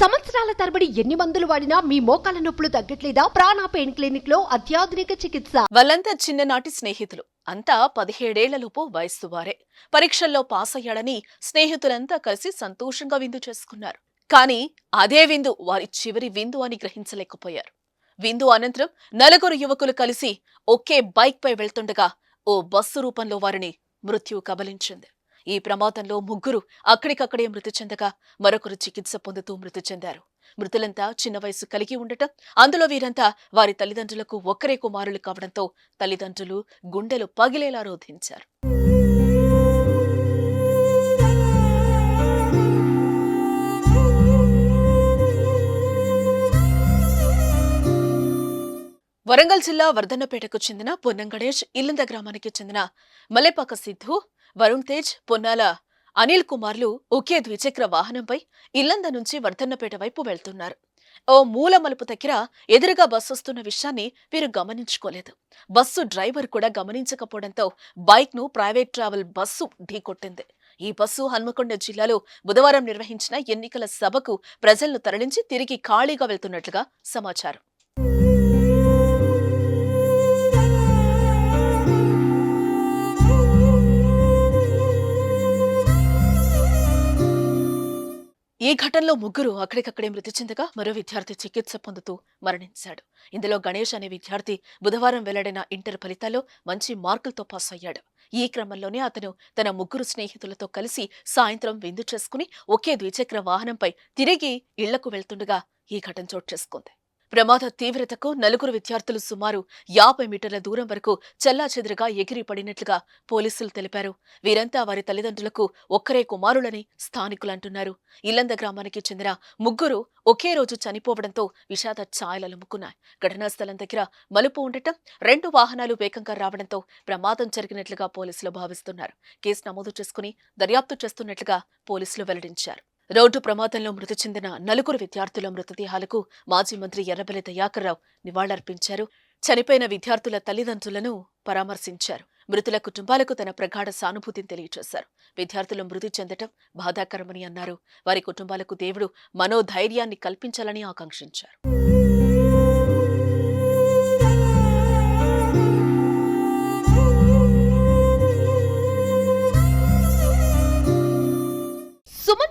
సంవత్సరాల తరబడి ఎన్ని మందులు వాడినా మీ మోకాల నొప్పులు తగ్గట్లేదా? ప్రాణ పెయిన్ క్లినిక్లో అత్యాధునిక చికిత్స. వాళ్ళంతా చిన్ననాటి స్నేహితులు. అంతా పదిహేడేళ్ళలోపు వయస్సు వారే. పరీక్షల్లో పాస్ అయ్యాడని స్నేహితులంతా కలిసి సంతోషంగా విందు చేసుకున్నారు. కానీ అదే విందు వారి చివరి విందు అని గ్రహించలేకపోయారు. విందు అనంతరం నలుగురు యువకులు కలిసి ఒకే బైక్ పై వెళ్తుండగా ఓ బస్సు రూపంలో వారిని మృత్యు కబలించింది. ఈ ప్రమాదంలో ముగ్గురు అక్కడికక్కడే మృతి చెందగా మరొకరు చికిత్స పొందుతూ మృతి చెందారు. మృతులంతా చిన్న వయసు కలిగి ఉండటం అందులో వీరంతా వారి తల్లిదండ్రులకు ఒక్కరే కుమారులు కావడంతో తల్లిదండ్రులు గుండెలు పగిలేలా రోధించారు. వరంగల్ జిల్లా వర్ధన్నపేటకు చెందిన పొన్నం గణేష్ ఇల్లంద గ్రామానికి చెందిన మలేపాక సిద్ధు వరుణ్ తేజ్ పొన్నాల అనిల్ కుమార్లు ఒకే ద్విచక్ర వాహనంపై ఇల్లంద నుంచి వర్ధన్నపేట వైపు వెళ్తున్నారు. ఓ మూల మలుపు దగ్గర ఎదురుగా బస్సు వస్తున్న విషయాన్ని వీరు గమనించుకోలేదు. బస్సు డ్రైవర్ కూడా గమనించకపోవడంతో బైక్ను ప్రైవేట్ ట్రావెల్ బస్సు ఢీకొట్టింది. ఈ బస్సు హన్మకొండ జిల్లాలో బుధవారం నిర్వహించిన ఎన్నికల సభకు ప్రజలను తరలించి తిరిగి ఖాళీగా వెళ్తున్నట్లుగా సమాచారం. ఈ ఘటనలో ముగ్గురు అక్కడికక్కడే మృతి చెందగా మరో విద్యార్థి చికిత్స పొందుతూ మరణించాడు. ఇందులో గణేష్ అనే విద్యార్థి బుధవారం వెల్లడైన ఇంటర్ ఫలితాల్లో మంచి మార్కులతో పాస్ అయ్యాడు. ఈ క్రమంలోనే అతను తన ముగ్గురు స్నేహితులతో కలిసి సాయంత్రం విందు చేసుకుని ఒకే ద్విచక్ర వాహనంపై తిరిగి ఇళ్ళకు వెళ్తుండగా ఈ ఘటన చోటు చేసుకుంది. ప్రమాద తీవ్రతకు నలుగురు విద్యార్థులు సుమారు యాభై మీటర్ల దూరం వరకు చెల్లాచెదురుగా ఎగిరి పడినట్లుగా పోలీసులు తెలిపారు. వీరంతా వారి తల్లిదండ్రులకు ఒక్కరే కుమారులని స్థానికులు అంటున్నారు ఇల్లంద గ్రామానికి చెందిన ముగ్గురు ఒకే రోజు చనిపోవడంతో విషాద ఛాయలలుముకున్నాయి ఘటనా స్థలం దగ్గర మలుపు ఉండటం రెండు వాహనాలు వేగంగా రావడంతో ప్రమాదం జరిగినట్లుగా పోలీసులు భావిస్తున్నారు. కేసు నమోదు చేసుకుని దర్యాప్తు చేస్తున్నట్లుగా పోలీసులు వెల్లడించారు. రోడ్డు ప్రమాదంలో మృతి చెందిన నలుగురు విద్యార్థుల మృతదేహాలకు మాజీ మంత్రి ఎర్రబెల్లి దయాకర్రావు నివాళులర్పించారు. చనిపోయిన విద్యార్థుల తల్లిదండ్రులను పరామర్శించారు. మృతుల కుటుంబాలకు తన ప్రగాఢ సానుభూతిని తెలియజేశారు. విద్యార్థులు మృతి చెందటం బాధాకరమని అన్నారు. వారి కుటుంబాలకు దేవుడు మనోధైర్యాన్ని కల్పించాలని ఆకాంక్షించారు.